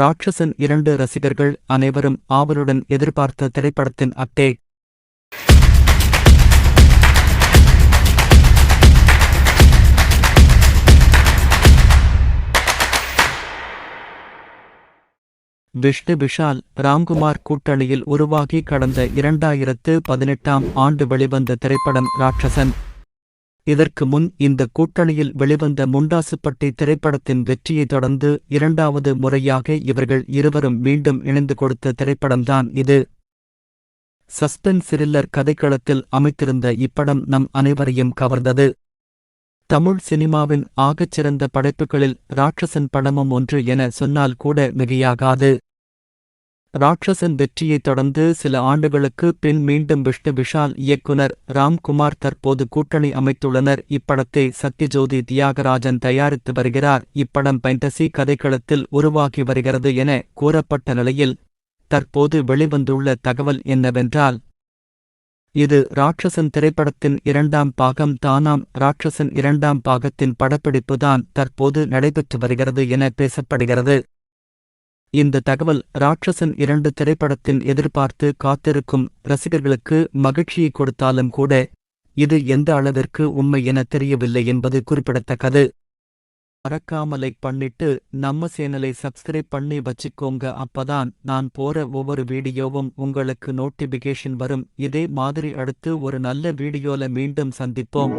ராட்சசன் இரண்டு ரசிகர்கள் அனைவரும் ஆவலுடன் எதிர்பார்த்த திரைப்படத்தின் அப்டேட் விஷ்ணு விஷால் ராம்குமார் கூட்டணியில் உருவாகி கடந்த இரண்டாயிரத்து பதினெட்டாம் ஆண்டு வெளிவந்த திரைப்படம் ராட்சசன். இதற்கு முன் இந்த கூட்டணியில் வெளிவந்த முண்டாசுப்பட்டி திரைப்படத்தின் வெற்றியைத் தொடர்ந்து இரண்டாவது முறையாக இவர்கள் இருவரும் மீண்டும் இணைந்து கொடுத்த திரைப்படம்தான் இது. சஸ்பென்ஸ் த்ரில்லர் கதைக்களத்தில் அமைத்திருந்த இப்படம் நம் அனைவரையும் கவர்ந்தது. தமிழ் சினிமாவின் ஆகச்சிறந்த படைப்புகளில் ராட்சசன் படமும் ஒன்று என சொன்னால் கூட மிகையாகாது. ராட்சசன் வெற்றியைத் தொடர்ந்து சில ஆண்டுகளுக்கு பின் மீண்டும் விஷ்ணு விஷால் இயக்குனர் ராம்குமார் தற்போது கூட்டணி அமைத்துள்ளனர். இப்படத்தை சத்யஜோதி தியாகராஜன் தயாரித்து வருகிறார். இப்படம் பைண்டசி கதைக்களத்தில் உருவாகி வருகிறது என கூறப்பட்ட நிலையில் தற்போது வெளிவந்துள்ள தகவல் என்னவென்றால் இது ராட்சசன் திரைப்படத்தின் இரண்டாம் பாகம் தானாம் ராட்சசன் இரண்டாம் பாகத்தின் படப்பிடிப்புதான் தற்போது நடைபெற்று வருகிறது என பேசப்படுகிறது. இந்த தகவல் ராட்சசன் இரண்டு திரைப்படத்தின் எதிர்பார்த்து காத்திருக்கும் ரசிகர்களுக்கு மகிழ்ச்சியை கொடுத்தாலும் கூட இது எந்த அளவிற்கு உண்மை என தெரியவில்லை என்பது குறிப்பிடத்தக்கது. மறக்காம லைக் பண்ணிட்டு நம்ம சேனலை சப்ஸ்கிரைப் பண்ணி வச்சுக்கோங்க. அப்பதான் நான் போற ஒவ்வொரு வீடியோவும் உங்களுக்கு நோட்டிபிகேஷன் வரும். இதே மாதிரி அடுத்து ஒரு நல்ல வீடியோல மீண்டும் சந்திப்போம்.